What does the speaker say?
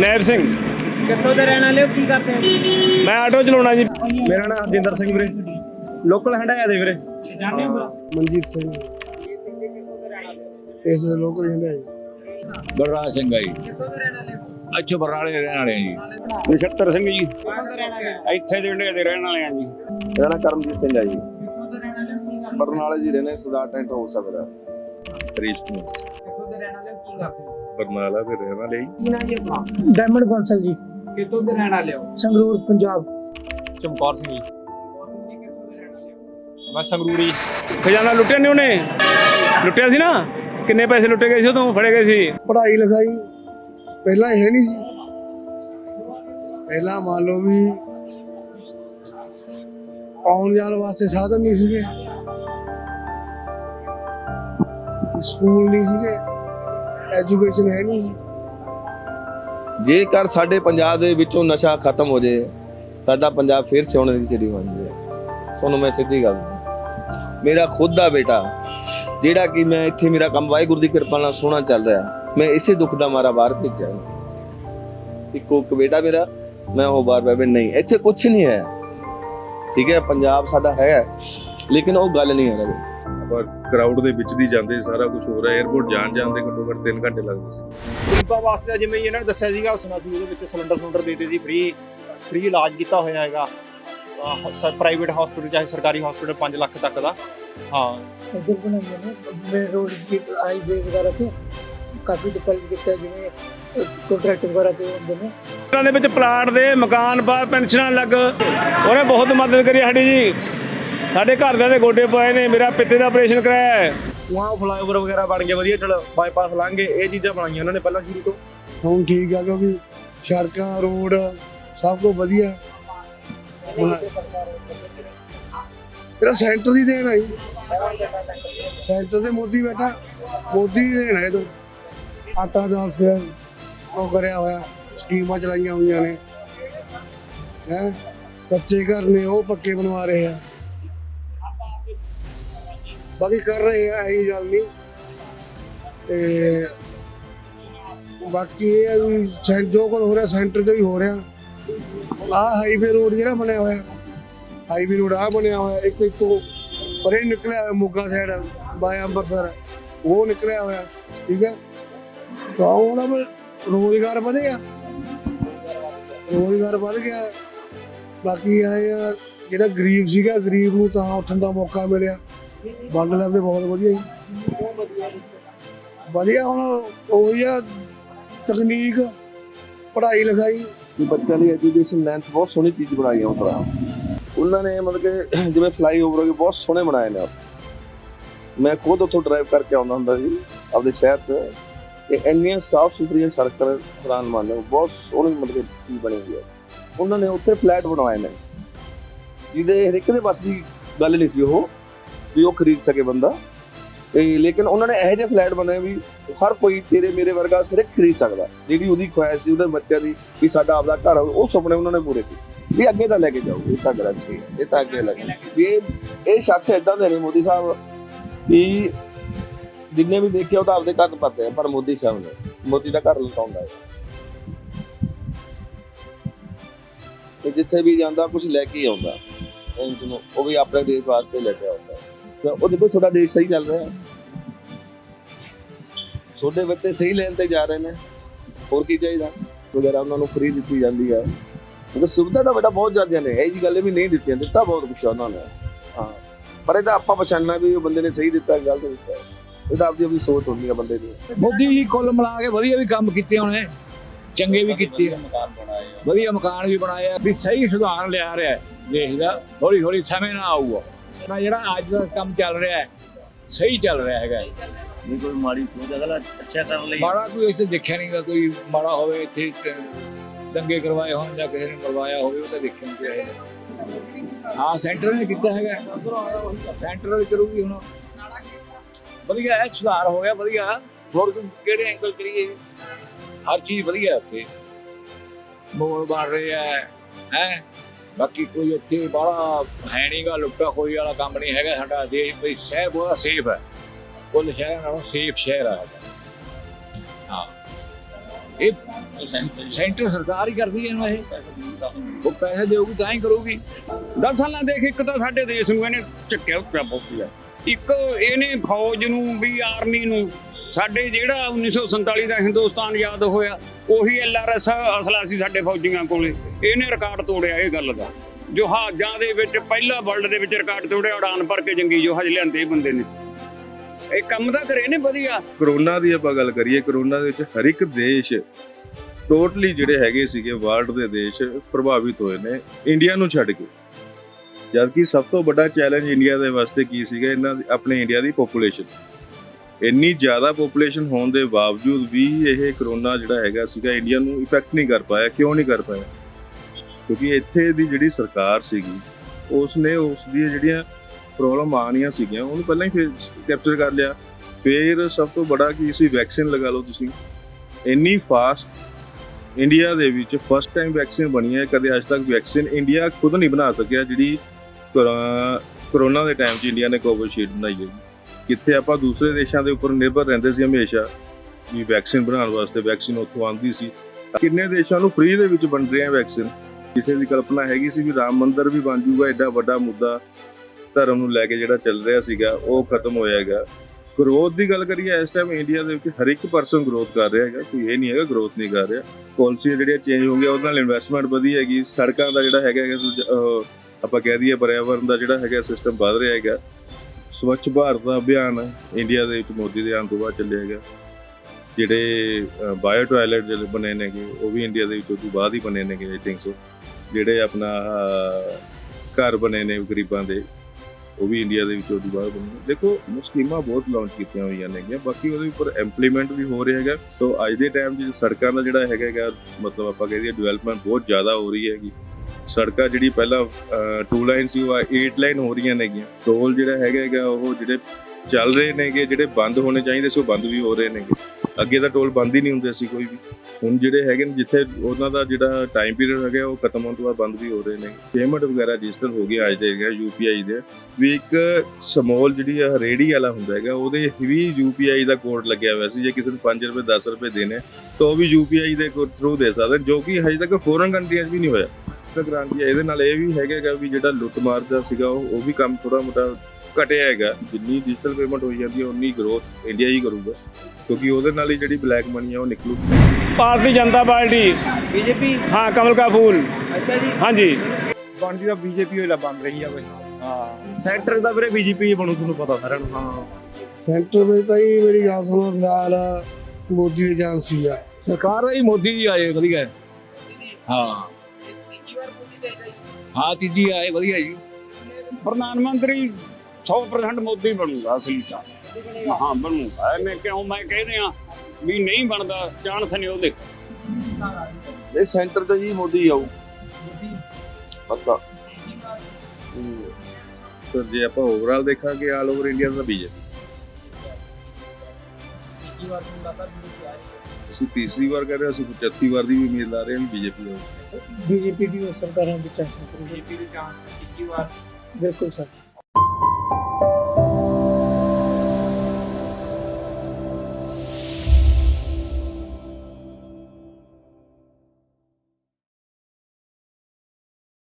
ਨੈਬ ਸਿੰਘ। ਕਿੱਥੋਂ ਦੇ ਰਹਿਣ ਵਾਲੇ ਹੋ? ਕੀ ਕਰਦੇ ਹੋ? ਮੈਂ ਆਟੋ ਚਲਾਉਣਾ ਜੀ। ਮੇਰਾ ਨਾਮ ਹਰਜਿੰਦਰ ਸਿੰਘ ਵੀਰੇ। ਲੋਕਲ ਹੰਡਾਇਆ ਦੇ ਵੀਰੇ। ਜਾਣਦੇ ਹੋ? ਮਨਜੀਤ ਸਿੰਘ। ਇਸ ਦੇ ਲੋਕ ਰਹਿੰਦੇ ਆ ਜੀ। ਬਲਰਾਜ ਸਿੰਘ ਆ ਜੀ। ਕਿੱਥੋਂ ਦੇ ਰਹਿਣ ਵਾਲੇ ਹੋ? ਅੱਛੋ ਬਰਨਾਲੇ ਦੇ ਰਹਿਣ ਵਾਲੇ ਆ ਜੀ। ਨਛੱਤਰ ਸਿੰਘ ਜੀ। ਕਿੱਥੋਂ ਦੇ ਰਹਿਣ ਵਾਲੇ ਹੋ? ਇੱਥੇ ਦੇ ਇੰਡੀਆ ਦੇ ਰਹਿਣ ਵਾਲੇ ਆ ਜੀ। ਮੇਰਾ ਨਾਮ ਕਰਮਜੀਤ ਸਿੰਘ ਹੈ? ਜੀ ਬਰਨਾਲੇ ਜੀ ਰਹਿੰਦੇ ਸਰਦਾਰ ਟੈਂਟ ਹੋ ਸਕਦਾ ਤਰੀਸ਼ ਨੂੰ ਬਰਨਾਲਾ ਦੇ ਰਹਿਣ ਵਾਲੇ ਜੀ। ਕੀ ਨਾਮ ਜੀ ਆਪਣਾ? ਡਾਇਮੰਡ ਕੌਂਸਲ ਜੀ। ਕਿੱਥੋਂ ਦੇ ਰਹਿਣ ਵਾਲੇ ਹੋ? ਸੰਗਰੂਰ ਪੰਜਾਬ। ਚਮਕੌਰ ਸਿੰਘ ਜੀ। ਮੈਂ ਸੰਗਰੂਰੀ। ਖਜ਼ਾਨਾ ਲੁੱਟਿਆ ਨਹੀਂ ਉਹਨੇ? ਲੁੱਟਿਆ ਸੀ ਨਾ? ਕਿੰਨੇ ਪੈਸੇ ਲੁੱਟੇ ਗਏ ਸੀ ਉਦੋਂ? ਫੜੇ ਗਏ ਸੀ? ਪੜ੍ਹਾਈ ਲਿਖਾਈ ਪਹਿਲਾਂ ਇਹ ਨਹੀਂ ਸੀ। ਪਹਿਲਾਂ ਮੰਨ ਲਓ ਵੀ ਆਉਣ ਜਾਣ ਵਾਸਤੇ ਸਾਧਨ ਨਹੀਂ ਸੀਗੇ। ਸਕੂਲ ਨਹੀਂ ਸੀਗੇ। ਐਜੂਕੇਸ਼ਨ ਹੈ ਨਹੀਂ ਜੇਕਰ ਸਾਡੇ ਪੰਜਾਬ ਦੇ ਵਿੱਚੋਂ ਨਸ਼ਾ ਖਤਮ ਹੋ ਜੇ, ਸਾਡਾ ਪੰਜਾਬ ਫੇਰ ਸੋਨੇ ਦੀ ਚਿੜੀ ਬਣ ਜਾਏ ਤੁਹਾਨੂੰ ਮੈਂ ਸਿੱਧੀ ਗੱਲ ਮੇਰਾ ਖੁਦ ਦਾ ਬੇਟਾ, ਜਿਹੜਾ ਕਿ ਮੈਂ ਇੱਥੇ ਮੇਰਾ ਕੰਮ ਵਾਹਿਗੁਰੂ ਦੀ ਕਿਰਪਾ ਨਾਲ ਸੋਹਣਾ ਚੱਲ ਰਿਹਾ, ਮੈਂ ਇਸੇ ਦੁੱਖ ਦਾ ਮਾਰਾ ਬਾਹਰ ਭੇਜਿਆ ਇੱਕੋ ਇੱਕ ਬੇਟਾ ਮੇਰਾ, ਮੈਂ ਉਹ ਬਾਹਰ ਬੈਠ ਨਹੀਂ, ਇੱਥੇ ਕੁਝ ਨਹੀਂ ਹੈ। ਠੀਕ ਹੈ, ਪੰਜਾਬ ਸਾਡਾ ਹੈ, ਲੇਕਿਨ ਉਹ ਗੱਲ ਨਹੀਂ ਹੈ ਰਵੇ ਆਪਾਂ ਕਰਾਊਡ ਦੇ ਵਿੱਚ ਦੀ ਜਾਂਦੇ ਸਾਰਾ ਕੁਝ ਹੋ ਰਿਹਾ 에어ਪੋਰਟ ਜਾਣ ਜਾਣ ਦੇ ਘੱਟੋ ਘੱਟ 3 ਘੰਟੇ ਲੱਗਦੇ ਸੀ। ਗਰੀਬਾਂ ਵਾਸਤੇ ਜਿਵੇਂ ਇਹਨਾਂ ਨੇ ਦੱਸਿਆ ਸੀਗਾ ਸੁਣਾ ਸੀ ਉਹਦੇ ਵਿੱਚ ਸਿਲੰਡਰ ਸਿਲੰਡਰ ਦੇਤੇ ਸੀ ਫ੍ਰੀ ਫ੍ਰੀ ਇਲਾਜ ਕੀਤਾ ਹੋਇਆ ਹੈਗਾ। ਪ੍ਰਾਈਵੇਟ ਹਸਪੀਟਲ ਚਾਹੇ ਸਰਕਾਰੀ ਹਸਪੀਟਲ 5 ਲੱਖ ਤੱਕ ਦਾ। ਹਾਂ। ਇੱਧਰ ਬਣਾਈਆਂ ਨੇ ਮੇਨ ਰੋਡ ਦੀ ਹਾਈਵੇ ਵਗੈਰਾ ਤੇ ਕਾਫੀ ਡਿਵੈਲਪ ਕੀਤਾ ਜਿਵੇਂ ਕੰਟਰੈਕਟ ਵਗੈਰਾ ਤੇ ਹੁੰਦੇ ਨੇ। ਉਹਨਾਂ ਦੇ ਵਿੱਚ ਪਲਾਟ ਦੇ ਮਕਾਨ ਬਾਹਰ ਪੈਨਸ਼ਨਾਂ ਲੱਗ। ਉਹਨੇ ਬਹੁਤ ਮਦਦ ਕਰੀ ਸਾਡੀ ਜੀ। ਸਾਡੇ ਘਰਦਿਆਂ ਦੇ ਗੋਡੇ ਪਾਏ ਨੇ ਮੇਰਾ ਪਿੱਤੇ ਦਾ ਆਪਰੇਸ਼ਨ ਕਰਾਇਆ ਹੈ। ਉਹਾਂ ਫਲਾਈਓਵਰ ਵਗੈਰਾ ਬਣ ਗਏ ਵਧੀਆ ਚਲ ਬਾਈਪਾਸ ਲੰਘੇ ਇਹ ਚੀਜ਼ਾਂ ਬਣਾਈਆਂ ਉਹਨਾਂ ਨੇ ਪਹਿਲਾਂ ਸ਼ੁਰੂ ਤੋਂ। ਹੁਣ ਠੀਕ ਆ ਕਿਉਂਕਿ ਸੜਕਾਂ ਰੋਡ ਸਭ ਕੁਝ ਵਧੀਆ। ਇਹਦਾ ਸੈਂਟਰ ਦੀ ਦੇਣ ਆਈ। ਸੈਂਟਰ ਦੇ ਮੋਦੀ ਬੈਠਾ ਮੋਦੀ ਦੀ ਦੇਣ ਹੈ ਇਹ ਤਾਂ। ਆਟਾ ਦਾਲ ਸੇ ਉਹ ਕਰਿਆ ਹੋਇਆ ਸਕੀਮਾਂ ਚਲਾਈਆਂ ਹੋਈਆਂ ਨੇ। ਹੈ ਕੱਚੇ ਘਰ ਨੇ ਉਹ ਪੱਕੇ ਬਣਵਾ ਰਹੇ ਆ। ਬਾਕੀ ਕਰ ਰਹੇ ਆ ਇਹੀ ਗੱਲ ਨਹੀਂ। ਤੇ ਬਾਕੀ ਇਹ ਆ ਵੀ ਸੈਂਟਰ ਜੋ ਕੋਲ ਹੋ ਰਿਹਾ, ਸੈਂਟਰ 'ਚ ਵੀ ਹੋ ਰਿਹਾ। ਆਹ ਹਾਈਵੇ ਰੋਡ ਜਿਹੜਾ ਬਣਿਆ ਹੋਇਆ ਹਾਈਵੇ ਰੋਡ ਆ ਬਣਿਆ ਹੋਇਆ, ਇੱਕ ਇੱਕ ਤੋਂ ਪਰੇ ਨਿਕਲਿਆ ਹੋਇਆ ਮੋਗਾ ਸਾਈਡ ਬਾਇਆ ਅੰਮ੍ਰਿਤਸਰ ਉਹ ਨਿਕਲਿਆ ਹੋਇਆ, ਠੀਕ ਹੈ? ਤਾਂ ਉਹਨਾਂ ਨੂੰ ਰੋਜ਼ਗਾਰ ਵਧਿਆ ਰੋਜ਼ਗਾਰ ਵਧ ਗਿਆ। ਬਾਕੀ ਆਏ ਆ, ਜਿਹੜਾ ਗਰੀਬ ਸੀਗਾ, ਗਰੀਬ ਨੂੰ ਤਾਂ ਉੱਠਣ ਦਾ ਮੌਕਾ ਮਿਲਿਆ। ਬੰਦ ਲੈਂਦੇ ਬਹੁਤ ਵਧੀਆ ਜੀ। ਵਧੀਆ ਹੁਣ ਉਹੀ ਆ, ਤਕਨੀਕ, ਪੜ੍ਹਾਈ ਲਿਖਾਈ। ਬੱਚਿਆਂ ਦੀ ਐਜੂਕੇਸ਼ਨ ਲੈਂਥ ਬਹੁਤ ਸੋਹਣੀ ਚੀਜ਼ ਬਣਾਈ ਹੈ ਉਤਰਾ ਉਹਨਾਂ ਨੇ ਮਤਲਬ ਕਿ ਜਿਵੇਂ ਫਲਾਈਓਵਰ ਹੋ ਬਹੁਤ ਸੋਹਣੇ ਬਣਾਏ ਨੇ ਮੈਂ ਖੁਦ ਉੱਥੋਂ ਡਰਾਈਵ ਕਰਕੇ ਆਉਂਦਾ ਹੁੰਦਾ ਸੀ, ਆਪਦੇ ਸ਼ਹਿਰ 'ਚ। ਤੇ ਇੰਨੀਆਂ ਸਾਫ਼ ਸੁਥਰੀਆਂ ਸੜਕਾਂ ਹੈਰਾਨ ਮੰਨ ਬਹੁਤ ਸੋਹਣੀ ਮਤਲਬ ਚੀਜ਼ ਬਣੀ ਹੋਈ ਹੈ ਉਹਨਾਂ ਨੇ ਉੱਥੇ ਫਲੈਟ ਬਣਵਾਏ ਨੇ। ਜਿਹਦੇ ਹਰ ਇੱਕ ਦੇ ਬਸ ਦੀ ਗੱਲ ਨਹੀਂ ਸੀ ਉਹ। ਵੀ ਉਹ ਖਰੀਦ ਸਕੇ ਬੰਦਾ। ਤੇ ਲੇਕਿਨ ਉਹਨਾਂ ਨੇ ਇਹੋ ਜਿਹੇ ਫਲੈਟ ਬਣਾਏ ਵੀ ਹਰ ਕੋਈ ਤੇਰੇ ਮੇਰੇ ਵਰਗਾ ਸਿਰਫ ਖਰੀਦ ਸਕਦਾ। ਜਿਹੜੀ ਉਹਦੀ ਖੁਆਇਸ਼ ਸੀ, ਉਹਦੇ ਬੱਚਿਆਂ ਦੀ ਵੀ ਸਾਡਾ ਆਪਦਾ ਘਰ ਹੋਵੇ ਉਹ ਸੁਪਨੇ ਉਹਨਾਂ ਨੇ ਪੂਰੇ ਕੀਤੇ। ਵੀ ਅੱਗੇ ਤਾਂ ਲੈ ਕੇ ਜਾਓ, ਇਹ ਤਾਂ ਗਰੰਟੀ ਹੈ, ਇਹ ਤਾਂ ਅੱਗੇ ਲੱਗ ਕੇ ਵੀ ਇਹ ਸ਼ਖਸ ਇਦਾਂ ਦੇ ਨੇ ਮੋਦੀ ਸਾਹਿਬ, ਵੀ ਜਿੰਨੇ ਵੀ ਦੇਖਿਆ ਉਹ ਤਾਂ ਆਪਦੇ ਘਰ ਪੱਤੇ ਆ, ਪਰ ਮੋਦੀ ਸਾਹਿਬ ਨੇ, ਮੋਦੀ ਦਾ ਘਰ ਲਟਾਉਂਦਾ ਹੈ। ਤੇ ਜਿੱਥੇ ਵੀ ਜਾਂਦਾ ਕੁਝ ਲੈ ਕੇ ਹੀ ਆਉਂਦਾ। ਇੰਜ ਨੂੰ, ਉਹ ਵੀ ਆਪਣੇ ਦੇਸ਼ ਵਾਸਤੇ ਲੈ ਕੇ ਆਉਂਦਾ। ਤੇ ਉਹ ਦੇਖੋ ਤੁਹਾਡਾ ਦੇਸ਼ ਸਹੀ ਚੱਲ ਰਿਹਾ ਤੁਹਾਡੇ ਬੱਚੇ ਸਹੀ ਲੈਣ ਤੇ ਜਾ ਰਹੇ ਨੇ। ਹੋਰ ਕੀ ਚਾਹੀਦਾ? ਵਗੈਰਾ ਉਹਨਾਂ ਨੂੰ ਫ੍ਰੀ ਦਿੱਤੀ ਜਾਂਦੀ ਹੈ। ਕਿਉਂਕਿ ਸੁਵਿਧਾ ਤਾਂ ਬੇਟਾ ਬਹੁਤ ਜ਼ਿਆਦਾ ਨੇ। ਇਹ ਜੀ ਗੱਲ ਵੀ ਨਹੀਂ ਦਿੱਤੀਆਂ, ਦਿੱਤਾ ਬਹੁਤ ਕੁਛ ਉਹਨਾਂ ਨੇ। ਹਾਂ। ਪਰ ਇਹ ਤਾਂ ਆਪਾਂ ਪਛਾਣਨਾ ਵੀ, ਉਹ ਬੰਦੇ ਨੇ ਸਹੀ ਦਿੱਤਾ, ਗਲਤ ਦਿੱਤਾ। ਇਹ ਤਾਂ ਆਪਦੀ ਆਪਣੀ ਸੋਚ ਹੁੰਦੀ ਹੈ ਬੰਦੇ ਦੀ। ਮੋਦੀ ਜੀ ਕੁੱਲ ਮਿਲਾ ਕੇ ਵਧੀਆ ਵੀ ਕੰਮ ਕੀਤੇ ਉਹਨੇ ਚੰਗੇ ਵੀ ਕੀਤੇ ਆ। ਵਧੀਆ ਮਕਾਨ ਵੀ ਬਣਾਇਆ ਵੀ ਸਹੀ ਸੁਧਾਰ ਲਿਆ ਰਿਹਾ ਦੇਸ਼ ਦਾ। ਹੌਲੀ ਹੌਲੀ ਸਮੇਂ ਨਾਲ ਆਊਗਾ। ਨਾ ਜਿਹੜਾ ਅੱਜ ਦਾ ਕੰਮ ਚੱਲ ਰਿਹਾ ਹੈ ਸਹੀ ਚੱਲ ਰਿਹਾ ਹੈਗਾ ਨਹੀਂ ਕੋਈ ਮਾੜੀ ਸੋਚ ਅਗਲਾ ਅੱਛਾ ਕਰਨ ਲਈ। ਮਾੜਾ ਕੋਈ ਇੱਥੇ ਦੇਖਿਆ ਨਹੀਂਗਾ ਕੋਈ ਮਾੜਾ ਹੋਵੇ ਇੱਥੇ ਦੰਗੇ ਕਰਵਾਏ ਹੋਣ ਜਾਂ ਕਿਸੇ ਨੇ ਮਰਵਾਇਆ ਹੋਵੇ ਉਹ ਤਾਂ ਦੇਖਿਆ ਨਹੀਂ ਹੈਗਾ। ਹਾਂ ਸੈਂਟਰ ਨੇ ਕੀਤਾ ਹੈਗਾ। ਸੈਂਟਰ ਵੀ ਕਰੂਗੀ ਹੁਣ। ਵਧੀਆ ਹੈ ਸੁਧਾਰ ਹੋ ਗਿਆ ਵਧੀਆ। ਹੋਰ ਕਿਹੜੇ ਐਂਗਲ ਕਰੀਏ? ਹਰ ਚੀਜ਼ ਵਧੀਆ ਉੱਥੇ। ਮੋਲ ਬਣ ਰਿਹਾ ਹੈ ਹੈ? ਬਾਕੀ ਕੋਈ ਇੱਥੇ ਬੜਾ ਹੈ ਨਹੀਂਗਾ ਲੁੱਟਾ ਕੋਈ ਵਾਲਾ ਕੰਮ ਨਹੀਂ ਹੈਗਾ ਸਾਡਾ। ਦੇਸ਼ ਵੀ ਸ਼ਹਿਰ ਬਹੁਤ ਸੇਫ ਹੈ। ਕੁੱਲ ਸ਼ਹਿਰਾਂ ਨਾਲੋਂ ਸੇਫ ਸ਼ਹਿਰ ਹੈ ਹਾਂ। ਇਹ ਸੈਂਟਰ ਸਰਕਾਰ ਹੀ ਕਰਦੀ ਹੈ ਇਹ। ਉਹ ਪੈਸੇ ਦੇਊਗੀ ਤਾਂ ਹੀ ਕਰੂਗੀ। ਦਸ ਸਾਲਾਂ ਦੇਖ, ਇੱਕ ਤਾਂ ਸਾਡੇ ਦੇਸ਼ ਨੂੰ ਇਹਨੇ ਚੱਕਿਆ ਪਿਆ ਬਹੁਤ ਹੈ ਇੱਕ ਇਹਨੇ ਫੌਜ ਨੂੰ ਵੀ, ਆਰਮੀ ਨੂੰ ਸਾਡੇ ਜਿਹੜਾ 1947 ਦਾ ਹਿੰਦੁਸਤਾਨ ਯਾਦ ਹੋਇਆ, ਉਹੀ ਐਲਆਰਐਸ ਅਸਲਾ ਸੀ ਸਾਡੇ ਫੌਜੀਆਂ ਕੋਲੇ। ਇਹਨੇ ਰਿਕਾਰਡ ਤੋੜਿਆ ਇਹ ਗੱਲ ਦਾ। ਜਹਾਜ਼ਾਂ ਦੇ ਵਿੱਚ ਪਹਿਲਾ ਵਰਲਡ ਦੇ ਵਿੱਚ ਰਿਕਾਰਡ ਤੋੜਿਆ, ਉਡਾਨ ਭਰ ਕੇ ਜੰਗੀ ਜਹਾਜ਼ ਲਿਆਂਦੇ ਬੰਦੇ ਨੇ। ਇਹ ਕੰਮ ਤਾਂ ਕਰੇ ਨੇ ਵਧੀਆ। ਕਰੋਨਾ ਦੀ ਆਪਾਂ ਗੱਲ ਕਰੀਏ, ਕਰੋਨਾ ਦੇ ਵਿੱਚ ਹਰ ਇੱਕ ਦੇਸ਼ ਟੋਟਲੀ ਜਿਹੜੇ ਹੈਗੇ ਸੀਗੇ ਵਰਲਡ ਦੇ ਦੇਸ਼ ਪ੍ਰਭਾਵਿਤ ਹੋਏ ਨੇ ਇੰਡੀਆ ਨੂੰ ਛੱਡ ਕੇ। ਜਦਕਿ ਸਭ ਤੋਂ ਵੱਡਾ ਚੈਲੰਜ ਇੰਡੀਆ ਦੇ ਵਾਸਤੇ ਕੀ ਸੀਗਾ, ਇਹਨਾਂ ਦੀ ਆਪਣੇ ਇੰਡੀਆ ਦੀ ਪੋਪੂਲੇਸ਼ਨ ਇੰਨੀ ਜ਼ਿਆਦਾ ਪੋਪੂਲੇਸ਼ਨ ਹੋਣ ਦੇ ਬਾਵਜੂਦ ਵੀ ਇਹ ਕਰੋਨਾ ਜਿਹੜਾ ਹੈਗਾ ਸੀਗਾ ਇੰਡੀਆ ਨੂੰ ਇਫੈਕਟ ਨਹੀਂ ਕਰ ਪਾਇਆ, ਕਿਉਂ ਨਹੀਂ ਕਰ ਪਾਇਆ? ਕਿਉਂਕਿ ਇੱਥੇ ਦੀ ਜਿਹੜੀ ਸਰਕਾਰ ਸੀਗੀ ਉਸ ਨੇ ਉਸ ਦੀਆਂ ਜਿਹੜੀਆਂ ਪ੍ਰੋਬਲਮ ਆਣੀਆਂ ਸੀਗੀਆਂ, ਉਹਨੂੰ ਪਹਿਲਾਂ ਹੀ ਫਿਰ ਕੈਪਚਰ ਕਰ ਲਿਆ। ਫਿਰ ਸਭ ਤੋਂ ਬੜਾ ਕੀ ਸੀ ਵੈਕਸੀਨ ਲਗਾ ਲਓ ਤੁਸੀਂ। ਇੰਨੀ ਫਾਸਟ ਇੰਡੀਆ ਦੇ ਵਿੱਚ ਫਸਟ ਟਾਈਮ ਵੈਕਸੀਨ ਬਣੀ ਹੈ, ਕਦੇ ਅੱਜ ਤੱਕ ਵੈਕਸੀਨ ਇੰਡੀਆ ਖੁਦ ਨਹੀਂ ਬਣਾ ਸਕਿਆ, ਜਿਹੜੀ ਕਰੋ- ਕਰੋਨਾ ਦੇ ਟਾਈਮ 'ਚ ਇੰਡੀਆ ਨੇ ਕੋਵਿਸ਼ੀਲਡ ਬਣਾਈ ਹੈ। ਕਿੱਥੇ ਆਪਾਂ ਦੂਸਰੇ ਦੇਸ਼ਾਂ ਦੇ ਉੱਪਰ ਨਿਰਭਰ ਰਹਿੰਦੇ ਸੀ ਹਮੇਸ਼ਾ ਵੀ ਵੈਕਸੀਨ ਬਣਾਉਣ ਵਾਸਤੇ ਵੈਕਸੀਨ ਉੱਥੋਂ ਆਉਂਦੀ ਸੀ। ਕਿੰਨੇ ਦੇਸ਼ਾਂ ਨੂੰ ਫ੍ਰੀ ਦੇ ਵਿੱਚ ਬਣ ਰਿਹਾ ਵੈਕਸੀਨ ਕਿਸੇ ਦੀ ਕਲਪਨਾ ਹੈਗੀ ਸੀ ਵੀ ਰਾਮ ਮੰਦਿਰ ਵੀ ਬਣ ਜੂਗਾ ਐਡਾ ਵੱਡਾ ਮੁੱਦਾ ਧਰਮ ਨੂੰ ਲੈ ਕੇ ਜਿਹੜਾ ਚੱਲ ਰਿਹਾ ਸੀਗਾ, ਉਹ ਖਤਮ ਹੋਇਆਗਾ ਗਰੋਥ ਦੀ ਗੱਲ ਕਰੀਏ, ਇਸ ਟਾਈਮ ਇੰਡੀਆ ਦੇ ਵਿੱਚ ਹਰ ਇੱਕ ਪਰਸਨ ਗਰੋਥ ਕਰ ਰਿਹਾ ਹੈਗਾ, ਕੋਈ ਇਹ ਨਹੀਂ ਹੈਗਾ ਗਰੋਥ ਨਹੀਂ ਕਰ ਰਿਹਾ। ਪਾਲਿਸੀਆਂ ਜਿਹੜੀਆਂ ਚੇਂਜ ਹੋ ਗਈਆਂ, ਉਹਦੇ ਨਾਲ ਇਨਵੈਸਟਮੈਂਟ ਵਧੀ ਹੈਗੀ, ਸੜਕਾਂ ਦਾ ਜਿਹੜਾ ਹੈਗਾ ਹੈਗਾ ਆਪਾਂ ਕਹਿ ਦਈਏ, ਪਰਿਆਵਰਨ ਦਾ ਜਿਹੜਾ ਹੈਗਾ ਸਿਸਟਮ ਵੱਧ ਰਿਹਾ ਹੈਗਾ। ਸਵੱਛ ਭਾਰਤ ਦਾ ਅਭਿਆਨ ਇੰਡੀਆ ਦੇ ਵਿੱਚ ਮੋਦੀ ਦੇ ਆਉਣ ਤੋਂ ਬਾਅਦ ਚੱਲਿਆ ਹੈਗਾ ਜਿਹੜੇ ਬਾਇਓ ਟਾਇਲਟ ਜਿਹੜੇ ਬਣੇ ਨੇਗੇ, ਉਹ ਵੀ ਇੰਡੀਆ ਦੇ ਵਿੱਚ ਉਹ ਤੋਂ ਬਾਅਦ ਹੀ ਬਣੇ ਨੇਗੇ ਆਈ ਥਿੰਕ ਸੋ ਜਿਹੜੇ ਆਪਣਾ ਘਰ ਬਣੇ ਨੇ ਗਰੀਬਾਂ ਦੇ, ਉਹ ਵੀ ਇੰਡੀਆ ਦੇ ਵਿੱਚ ਉਹ ਤੋਂ ਬਾਅਦ ਬਣੇ ਨੇ। ਦੇਖੋ ਸਕੀਮਾਂ ਬਹੁਤ ਲਾਂਚ ਕੀਤੀਆਂ ਹੋਈਆਂ ਨੇਗੀਆਂ, ਬਾਕੀ ਉਹਦੇ ਉੱਪਰ ਇੰਪਲੀਮੈਂਟ ਵੀ ਹੋ ਰਿਹਾ ਹੈਗਾ। ਸੋ ਅੱਜ ਦੇ ਟਾਈਮ 'ਚ ਸੜਕਾਂ ਦਾ ਜਿਹੜਾ ਹੈਗਾ ਮਤਲਬ ਆਪਾਂ ਕਹਿ ਦਈਏ ਡਿਵੈਲਪਮੈਂਟ ਬਹੁਤ ਜ਼ਿਆਦਾ ਹੋ ਰਹੀ ਹੈਗੀ। ਸੜਕਾਂ ਜਿਹੜੀ ਪਹਿਲਾਂ 2 ਲਾਈਨ ਸੀ, ਉਹ 8 ਲਾਈਨ ਹੋ ਰਹੀਆਂ ਨੇਗੀਆਂ। ਟੋਲ ਜਿਹੜਾ ਹੈਗਾ ਹੈਗਾ, ਉਹ ਜਿਹੜੇ ਚੱਲ ਰਹੇ ਨੇਗੇ, ਜਿਹੜੇ ਬੰਦ ਹੋਣੇ ਚਾਹੀਦੇ ਸੀ, ਉਹ ਬੰਦ ਵੀ ਹੋ ਰਹੇ ਨੇਗੇ। ਅੱਗੇ ਤਾਂ ਟੋਲ ਬੰਦ ਹੀ ਨਹੀਂ ਹੁੰਦੇ ਸੀ ਕੋਈ ਵੀ। ਹੁਣ ਜਿਹੜੇ ਹੈਗੇ ਨੇ, ਜਿੱਥੇ ਉਹਨਾਂ ਦਾ ਜਿਹੜਾ ਟਾਈਮ ਪੀਰੀਅਡ ਹੈਗਾ, ਉਹ ਖਤਮ ਹੋਣ ਤੋਂ ਬਾਅਦ ਬੰਦ ਵੀ ਹੋ ਰਹੇ ਨੇ ਪੇਮੈਂਟ ਵਗੈਰਾ ਰਜਿਸਟਰ ਹੋ ਗਈ ਅੱਜ ਦੇ ਹੈਗਾ ਯੂਪੀਆਈ ਦੇ। ਵੀ ਇੱਕ ਸਮੋਲ ਜਿਹੜੀ ਆ ਰੇੜੀ ਵਾਲਾ ਹੁੰਦਾ ਹੈਗਾ, ਉਹਦੇ ਵੀ ਯੂਪੀਆਈ ਦਾ ਕੋਡ ਲੱਗਿਆ ਹੋਇਆ ਸੀ, ਜੇ ਕਿਸੇ ਨੂੰ 5 ਰੁਪਏ 10 ਰੁਪਏ ਦੇਣੇ, ਤਾਂ ਉਹ ਵੀ ਯੂਪੀਆਈ ਦੇ ਥਰੂ ਦੇ ਸਕਦੇ ਜੋ ਕਿ ਹਜੇ ਤੱਕ ਫੋਰਨ ਕੰਟਰੀਆਂ 'ਚ ਵੀ ਨਹੀਂ ਹੋਇਆ। ਗ੍ਰਾਂਟੀ ਇਹਦੇ ਨਾਲ ਇਹ ਵੀ ਹੈਗਾ ਵੀ ਜਿਹੜਾ ਲੁੱਟ ਮਾਰ ਦਾ ਸੀਗਾ ਉਹ ਉਹ ਵੀ ਕੰਮ ਥੋੜਾ ਮੋਟਾ ਘਟਿਆ ਹੈਗਾ। ਜਿੰਨੀ ਡਿਜੀਟਲ ਪੇਮੈਂਟ ਹੋਈ ਜਾਂਦੀ ਹੈ ਉਨੀ ਗਰੋਥ ਇੰਡੀਆ ਹੀ ਕਰੂਗਾ। ਕਿਉਂਕਿ ਉਹਦੇ ਨਾਲ ਹੀ ਜਿਹੜੀ ਬਲੈਕ ਮਨੀ ਆ ਉਹ ਨਿਕਲੂ। ਭਾਰਤੀ ਜਨਤਾ ਪਾਰਟੀ। ਬੀਜੇਪੀ? ਹਾਂ ਕਮਲ ਕਾ ਫੂਲ ਅੱਛਾ ਜੀ। ਹਾਂਜੀ। ਬਣਦੀ ਤਾਂ ਬੀਜੇਪੀ ਹੋਈ ਲਾ ਬਣ ਰਹੀ ਆ ਬਈ। ਹਾਂ। ਸੈਂਟਰ ਦਾ ਵੀਰੇ ਬੀਜੇਪੀ ਹੀ ਬਣੂ ਤੁਹਾਨੂੰ ਪਤਾ ਸਾਰਿਆਂ ਨੂੰ। ਹਾਂ। ਸੈਂਟਰ ਵਿੱਚ ਤਾਂ ਹੀ ਮੇਰੀ ਗੱਲ ਸੁਣੋ ਨਾਲ ਮੋਦੀ ਦੀ ਏਜੰਸੀ ਆ। ਸਰਕਾਰ ਦਾ ਹੀ ਮੋਦੀ ਜੀ ਆਏ ਵਧੀਆ। ਹੈ। ਹਾਂ ਤੀਜੀ ਆਏ ਵਧੀਆ ਜੀ। ਪ੍ਰਧਾਨ ਮੰਤਰੀ 100% ਮੋਦੀ ਬਣੂਗਾ ਅਸਲੀ ਤਾਂ। ਹਾਂ ਬਣੂਗਾ। ਮੈਂ ਕਿਉਂ ਮੈਂ ਕਹਿੰਦੇ ਆ ਵੀ ਨਹੀਂ ਬਣਦਾ ਚਾਂਸ ਨਹੀਂ ਉਹਦੇ ਇਹ ਸੈਂਟਰ ਤੇ ਜੀ ਮੋਦੀ ਆਊ। ਪੱਕਾ। ਸਰ ਜੇ ਆਪਾਂ ਓਵਰਆਲ ਦੇਖਾਂਗੇ ਆਲ ਓਵਰ ਇੰਡੀਆ ਦਾ ਬੀਜੇਪੀ। ਅਸੀਂ ਤੀਸਰੀ ਵਾਰ ਕਰ ਰਹੇ ਹਾਂ ਅਸੀਂ ਚੌਥੀ ਵਾਰ ਦੀ ਵੀ ਉਮੀਦ ਲਾ ਰਹੇ ਹਾਂ ਬੀਜੇਪੀ ਹੋਊ ਬੀਜੇਪੀ ਦੀ ਸਰਕਾਰਾਂ ਦੀ ਚਾਂਸ ਬੀਜੇਪੀ ਦੇ ਚਾਂਸ ਤੀਜੀ ਵਾਰ ਬਿਲਕੁਲ ਸਰ।